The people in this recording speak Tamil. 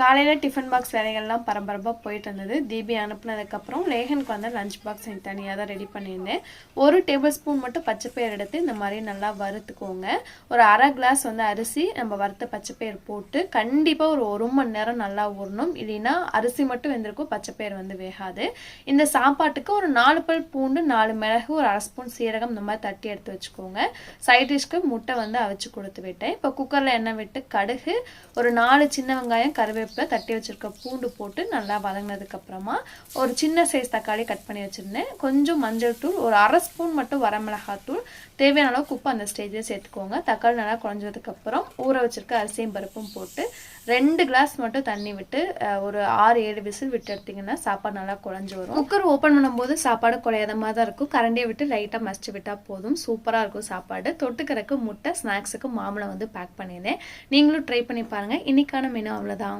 காலையில் டிஃபன் பாக்ஸ் வேலைகள்லாம் பரபரப்பாக போயிட்டு இருந்தது. தீபி அனுப்புனதுக்கப்புறம் லேகனுக்கு வந்து லஞ்ச் பாக்ஸ் எனக்கு தனியாக தான் ரெடி பண்ணியிருந்தேன். ஒரு டேபிள் ஸ்பூன் மட்டும் பச்சைப்பயிர் எடுத்து இந்த மாதிரி நல்லா வறுத்துக்கோங்க. ஒரு அரை கிளாஸ் வந்து அரிசி நம்ம வறுத்த பச்சைப்பயிர் போட்டு கண்டிப்பாக ஒரு ஒரு மணி நேரம் நல்லா ஊறணும். இல்லைன்னா அரிசி மட்டும் வெந்திருக்கும் பச்சைப்பயிர் வந்து வேகாது. இந்த சாப்பாட்டுக்கு ஒரு நாலு பல் பூண்டு நாலு மிளகு ஒரு அரை ஸ்பூன் சீரகம் இந்த மாதிரி தட்டி எடுத்து வச்சுக்கோங்க. சைட் டிஷ்க்கு முட்டை வந்து அவிச்சு கொடுத்து விட்டேன். இப்போ குக்கரில் எண்ணெய் விட்டு கடுகு ஒரு நாலு சின்ன வெங்காயம் கருவேப்பிலை தட்டி வச்சுருக்க பூண்டு போட்டு நல்லா வதங்கினதுக்கப்புறமா ஒரு சின்ன சைஸ் தக்காளி கட் பண்ணி வச்சிருந்தேன். கொஞ்சம் மஞ்சள் தூள் ஒரு அரை ஸ்பூன் மட்டும் வரமிளகாய் தூள். தேவையான அளவுக்கு உப்பு அந்த ஸ்டேஜில் சேர்த்துக்கோங்க. தக்காளி நல்லா குழஞ்சதுக்கப்புறம் ஊற வச்சுருக்க அரிசியும் பருப்பும் போட்டு ரெண்டு கிளாஸ் மட்டும் தண்ணி விட்டு ஒரு ஆறு ஏழு விசில் விட்டு எடுத்திங்கன்னா சாப்பாடு நல்லா குழஞ்சி வரும். குக்கர் ஓப்பன் பண்ணும்போது சாப்பாடு குறையாத மாதிரி தான் இருக்கும். கரண்டியை விட்டு லைட்டாக மசிச்சு விட்டால் போதும். சூப்பராக இருக்கும் சாப்பாடு. தொட்டுக்கறக்கு முட்டை ஸ்நாக்ஸுக்கு மாம்பழம் வந்து பேக் பண்ணியிருந்தேன் நீங்களும் ட்ரை பண்ணி பாருங்கள் இன்னைக்கான மெனு அவ்வளோதான்